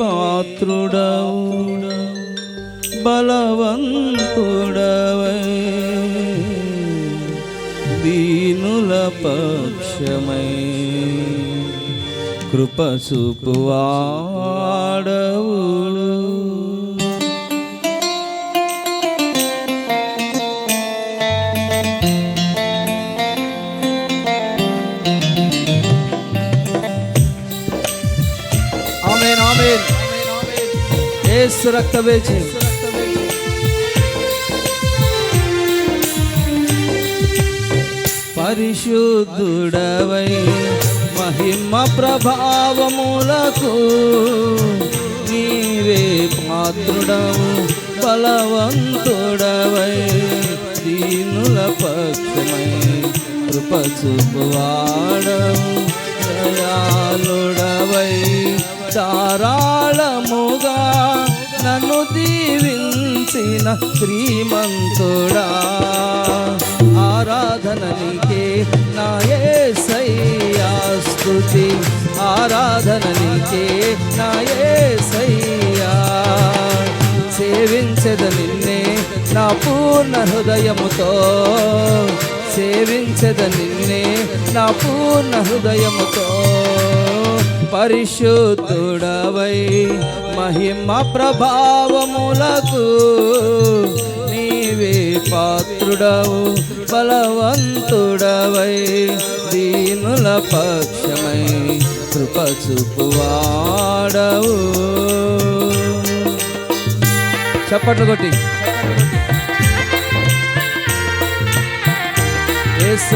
పాత్రుడవు? బలవంతుడవై. దీనుల పక్షమై. కృప యేసు రక్తమే చేయి పరిశుద్ధుడవై మహిమ ప్రభావములకు నీవే పాత్రుడవు బలవంతుడవై దీనుల పక్షమై కృపచుపువాడవు దయాళుడవై ధారాళముగా నన్ను దీవించిన శ్రీమంతుడా. ఆరాధన నీకే నా యేసయ్యా స్తుతి ఆరాధన నీకే నా యేసయ్యా సేవించద నిన్నే నా పూర్ణ హృదయముతో. సేవించద నిన్నే నా పూర్ణ హృదయముతో. పరిశుద్ధుడవై మహిమ ప్రభావములకు నీవే పాత్రుడవు బలవంతుడవై దీనుల పక్షమై కృపచూపువాడవు. చప్పట్లు కొట్టి. ఏసు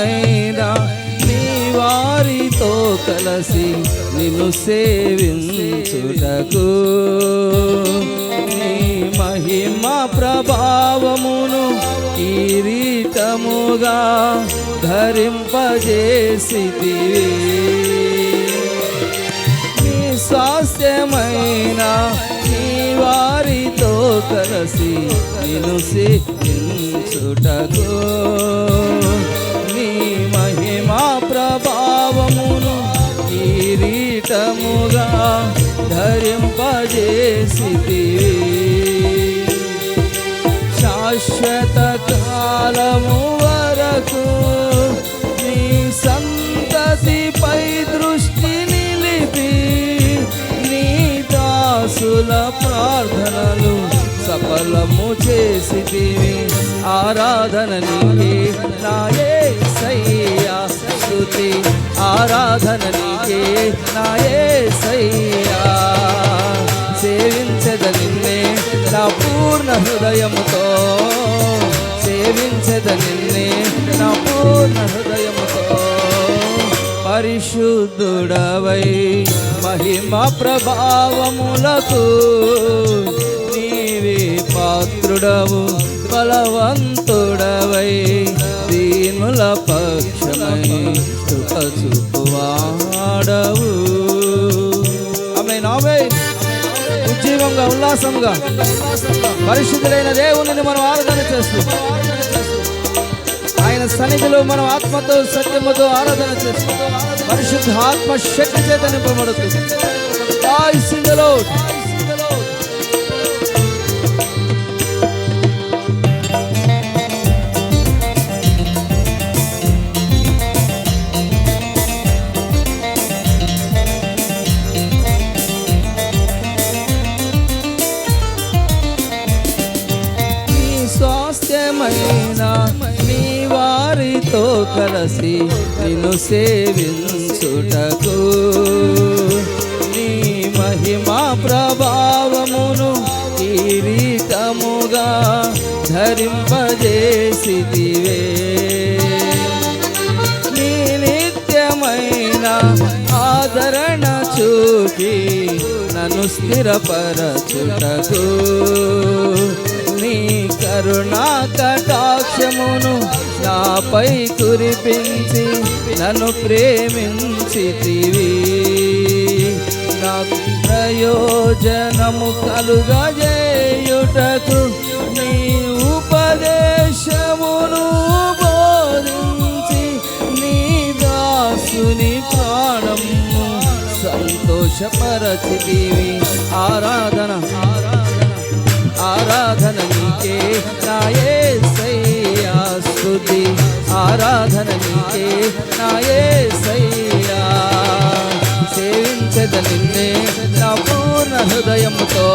అయినా నీ వారితో కలసి నిన్ను సేవించుటకు. నీ మహిమ ప్రభావమును కిరీటముగా ధరింపజేసితివి. నీ స్వాస్థ్యమైన నీ వారితో కలసి నిన్ను సేవించుటకు. ప్రభావమును కిరీటముగా ధరింపజేసి శాశ్వత కాలము వరకు నీ సంతతిపై దృష్టి నిలిపి నీ దాసుల ప్రార్థనలు సఫలము చేసి ఆరాధన నీకే నాయే స్తుతి ఆరాధన నీకే. నాయే సయ్యా సేవించద నిన్నే నా పూర్ణ హృదయముతో. సేవించద నిన్నే నా పూర్ణ హృదయముతో. పరిశుద్ధుడవై మహిమ ప్రభావములకు నీవే పాత్రుడవు బలవంతుడవై దీనుల పక్షమై చూపువాడవు. ఉజ్జీవంగా ఉల్లాసంగా పరిశుద్ధులైన దేవుని మనం ఆరాధన చేస్తూ ఆయన సన్నిధిలో మనం ఆత్మతో సత్యముతో ఆరాధన చేస్తూ పరిశుద్ధ ఆత్మ శక్తి చేత నింపబడుతుంది కలసి నిన్ను సేవించుటకు. నీ మహిమా ప్రభావమును కిరీటముగా ధరింపజేసిదివే నీ నిత్యమైన ఆదరణ చూపి నన్ను స్థిరపరచుటకు. నీ కరుణా కటాక్షమును నాపై కురిపించి నన్ను ప్రేమించితివి. నాకు ప్రయోజనము కలుగజేయుటకు నీ ఉపదేశమును బోధించి నీ దాసుని ప్రాణము సంతోషపరచితివి. ఆరాధన ఆరాధన. ఆరాధన నీకే నాయే సయ్యా స్తుతి. ఆరాధన నీకే నాయే సయ్యా. సేవించద నిన్నే నా పూర్ణ హృదయముతో.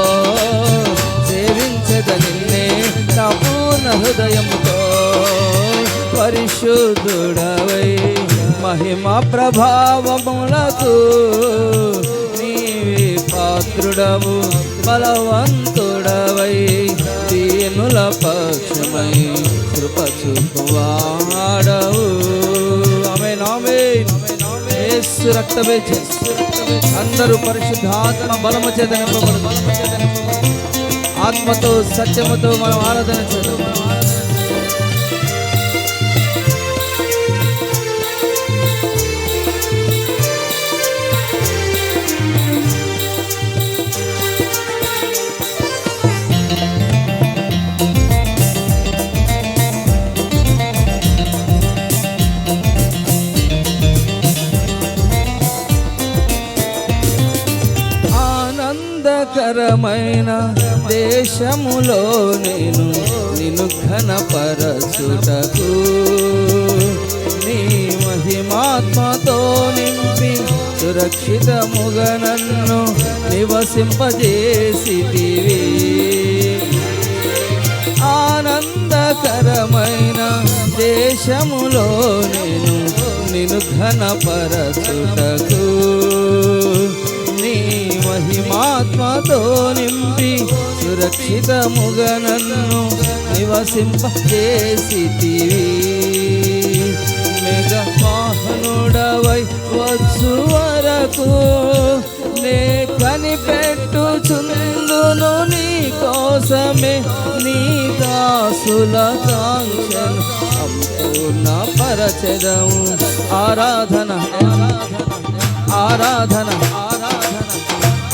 సేవించద నిన్నే నా పూర్ణ హృదయముతో. పరిశుద్ధుడవై మహిమ ప్రభావములకు నీవే బలవంతు వాడవై దీనుల పక్షమై కృప చూపువాడవు ఆమె నామే యేసు రక్తమే అందరూ పరిశుద్ధాత్మ బలము చేత నింపబడు ఆత్మతో సత్యముతో మనం ఆరాధన చేద్దాం. సుందరమైన దేశములో నేను నిన్ను ఘనపరచుటకు. నీ మహిమాత్మతో నింపి సురక్షితముగా నన్ను నివసింపజేసితివి. ఆనందకరమైన దేశములో నేను నిన్ను ఘనపరచుటకు. ఆత్మతో నింపి సురక్షితముగా నన్ను నివసింపజేసితివి మెగవాహనుడవై వచ్చు వరకు నే కనిపెట్టుచుందును నీ కోసమే నీ దాసుల కాంక్షను సంపూర్ణ పరచదము. ఆరాధన ఆరాధన ఆరాధన.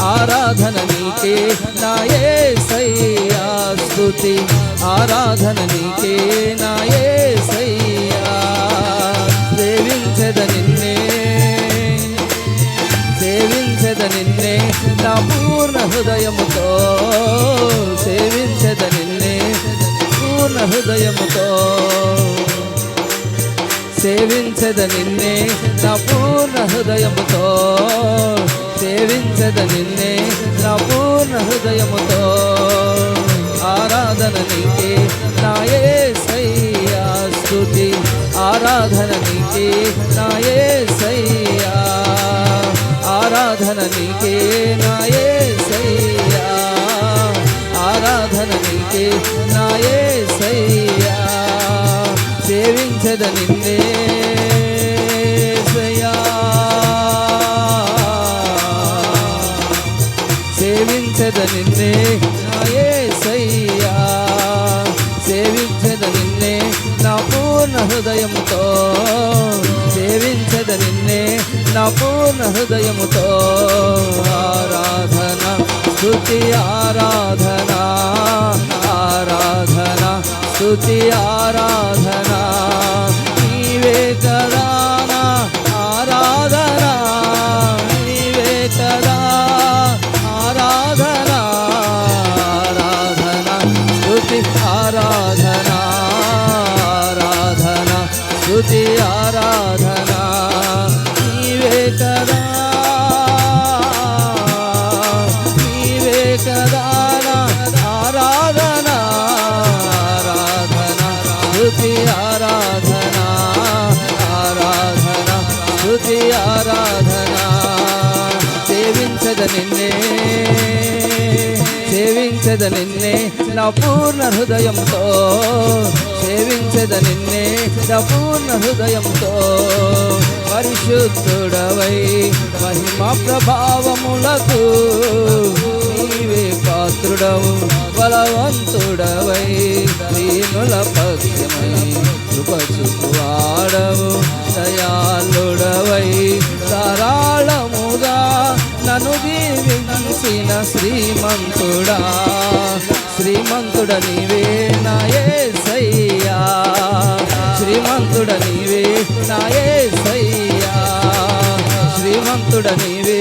ఆరాధన నీకే. నాయే సయ్యా స్తుతి. ఆరాధన నీకే. నాయే సయ్యా సేవించద నిన్నే. సేవించద నిన్నే. నా పూర్ణ హృదయముతో సేవించద నిన్నే. పూర్ణ హృదయముతో సేవించద నిన్నే. నా పూర్ణ హృదయముతో సేవించద నిన్నే నా పూర్ణ హృదయముతో ఆరాధన నీకే నాయే సయ్యా స్థుతి ఆరాధన నీకే నాయే సయ్యా ఆరాధన నీకే నాయే సయ్యా ఆరాధన నీకే నాయే సయ్యా సేవించద నిన్నే పూర్ణ హృదయముతో సేవించద నిన్నే నా పూర్ణ హృదయముతో. ఆరాధన స్థుతి ఆరాధన ఆరాధన స్థుతి ఆరాధన. నీవే కదా నిన్నే నా పూర్ణ హృదయంతో సేవించద నిన్నే నా పూర్ణ హృదయంతో. పరిశుద్ధుడవై మహిమ ప్రభావములకు నీవే పాత్రుడవు బలవంతుడవై దీనుల పక్షమై కృపచుకువాడవు దయాళుడవై ధారాళముగా నన్ను దీవించిన శ్రీమంతుడా. శ్రీమంతుడ నీవే నాయే సయ్యా శ్రీమంతుడ నీవే నాయే సయ్యా శ్రీమంతుడ నీవే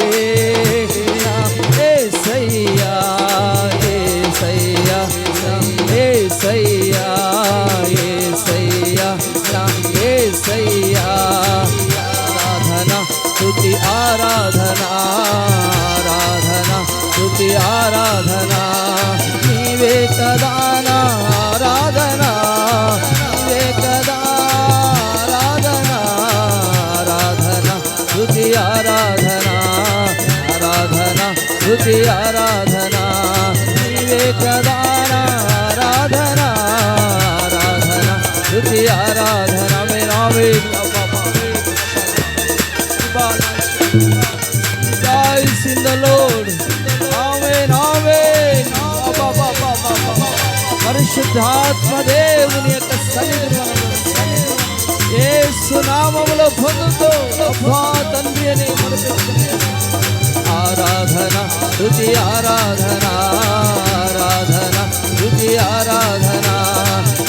పరిశుద్ధాత్మ దేవుని యొక్క సన్నిధిని యేసు నామములో పొందుతూ అబ్బా తండ్రి అని ఆరాధన రుచి ఆరాధన ఆరాధన రుచి ఆరాధన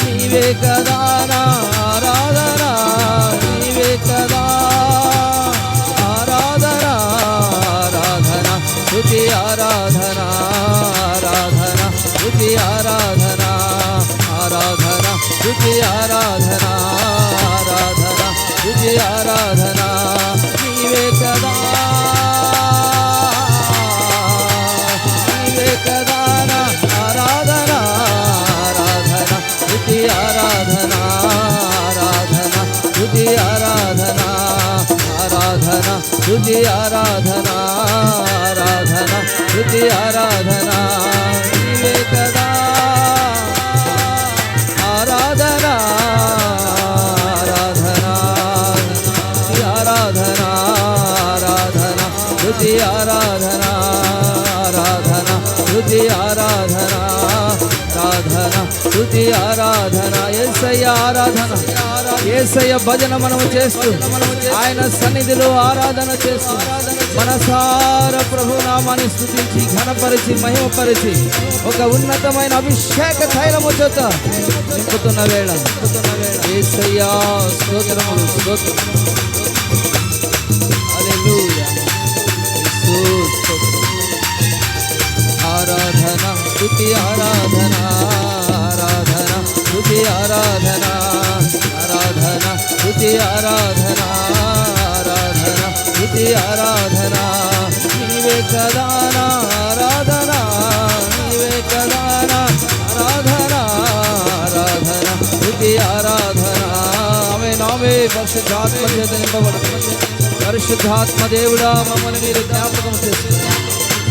నీవే కదా ఆరాధన స్తుతి ఆరాధన ఆరాధన స్తుతి ఆరాధన నీవే కదా ఆరాధన ఆరాధన స్తుతి ఆరాధన ఆరాధన స్తుతి ఆరాధన ఆరాధన స్తుతి ఆరాధన ఆరాధన స్తుతి ఆరాధన ఏసయ్య భజన మనము చేస్తూ ఆయన సన్నిధిలో ఆరాధన చేస్తూ మనసార ప్రభు నామాన్ని స్థుతించి ఘనపరిచి మహిమపరిచి ఒక ఉన్నతమైన అభిషేక తైలము చేత నింపుతున్న వేళ. ఏసయ్యా స్తోత్రములు స్తోత్రం. ఆరాధన స్థుతి ఆరాధన ఆరాధన స్థుతి ఆరాధన. ఆరాధన స్తుతి ఆరాధన ఆరాధన స్తుతి ఆరాధన నీవే కదా నా ఆరాధన నీవే కదా నా ఆరాధన ఆరాధన స్తుతి ఆరాధన ఆమె నామే పరిశుద్ధాత్మ చేత నింపబడుతుంది పరిశుద్ధాత్మ దేవుడా మమ్మల్ని మీరు జ్ఞాపకం చేస్తున్నారు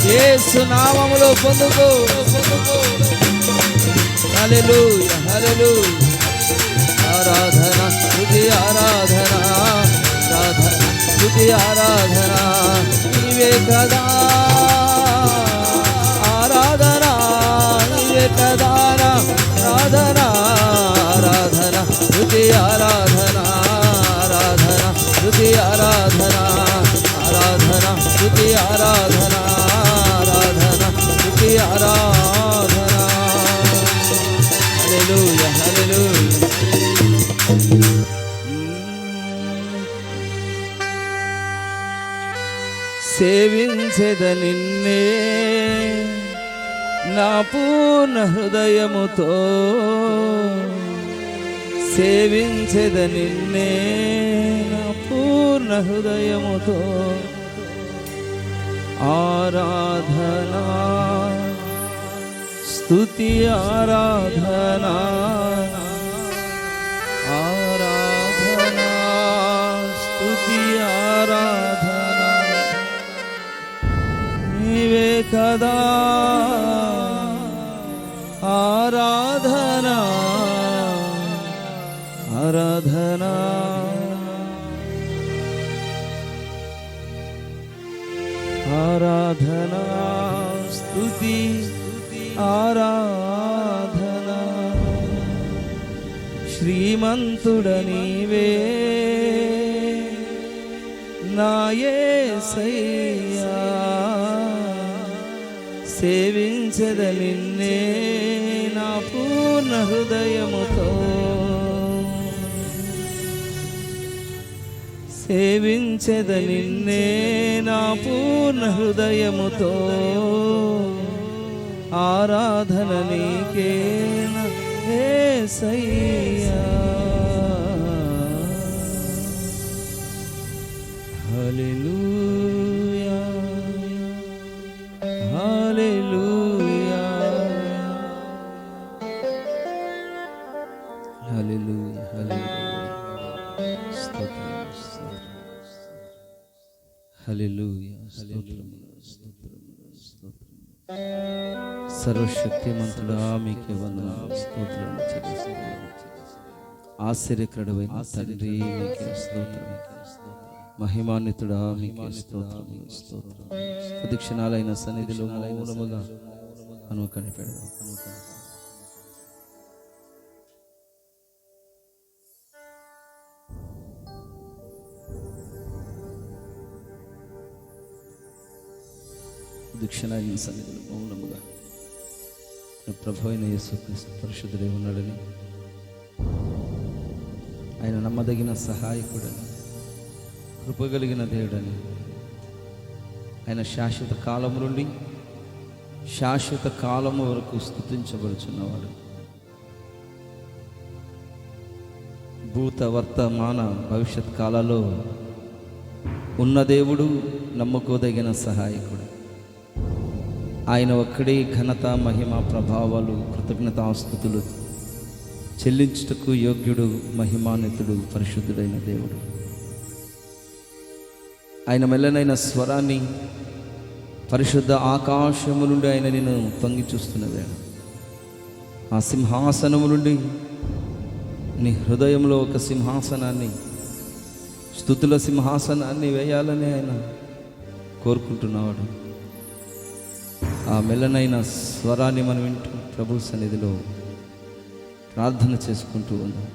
యేసు నామములో పొందుకో। హల్లెలూయా హల్లెలూయా। ఆరాధన స్తుతి ఆరాధన ఆరాధన స్తుతి ఆరాధన నీవే కదా ఆరాధన నీవే కదా ఆరాధన ఆరాధన స్తుతి ఆరాధన ఆరాధన స్తుతి ఆరాధన ఆరాధన స్తుతి ఆరాధన సేవించెద నిన్నే. నా పూర్ణ హృదయముతో సేవించెద నిన్నే. నా పూర్ణ హృదయముతో ఆరాధనా. స్తుతి ఆరాధనా. నీవే కదా. ఆరాధనా. ఆరాధనా. ఆరాధనా. స్తుతి. ఆరాధనా. శ్రీమంతుడ నీవే. సై సేవించద నిన్నే నా పూర్ణ హృదయముతో. సేవించద నిన్నే నా పూర్ణ హృదయముతో. ఆరాధన నీకే సయ్యా. హల్లెలూయా. సర్వశక్తిమంతుడా మీకే వందనాలు స్తోత్రం చెల్లిస్తున్నాను ఆశ్చర్యకరుడైన తండ్రి మీకే స్తోత్రం. మహిమాన్వితుడా మీకే స్తోత్రం. స్తోత్రం సన్నిధిలో మౌనముగా కనిపెడదాం అను దీక్షణాగిన సన్నిధిలో మౌనముగా. ప్రభు అయిన యేసుక్రీస్తు పరిశుద్ధుడే ఉన్నాడని. ఆయన నమ్మదగిన సహాయకుడని కృపగలిగిన దేవుడని. ఆయన శాశ్వత కాలం నుండి శాశ్వత కాలము వరకు స్థుతించబడుచున్నవాడు. భూత వర్తమాన భవిష్యత్ కాలాల్లో ఉన్న దేవుడు నమ్ముకోదగిన సహాయకుడు. ఆయన ఒక్కడే ఘనత మహిమ ప్రభావాలు కృతజ్ఞతాస్థుతులు చెల్లించుటకు యోగ్యుడు మహిమాన్వితుడు పరిశుద్ధుడైన దేవుడు. ఆయన మెల్లనైన స్వరాన్ని పరిశుద్ధ ఆకాశము నుండి ఆయన నేను తొంగి చూస్తున్న వేళ ఆ సింహాసనము నుండి నీ హృదయంలో ఒక సింహాసనాన్ని స్థుతుల సింహాసనాన్ని వేయాలని ఆయన కోరుకుంటున్నవాడు. ఆ మెల్లనైన స్వరాన్ని మనం వింటూ ప్రభు సన్నిధిలో ప్రార్థన చేసుకుంటూ ఉన్నాం.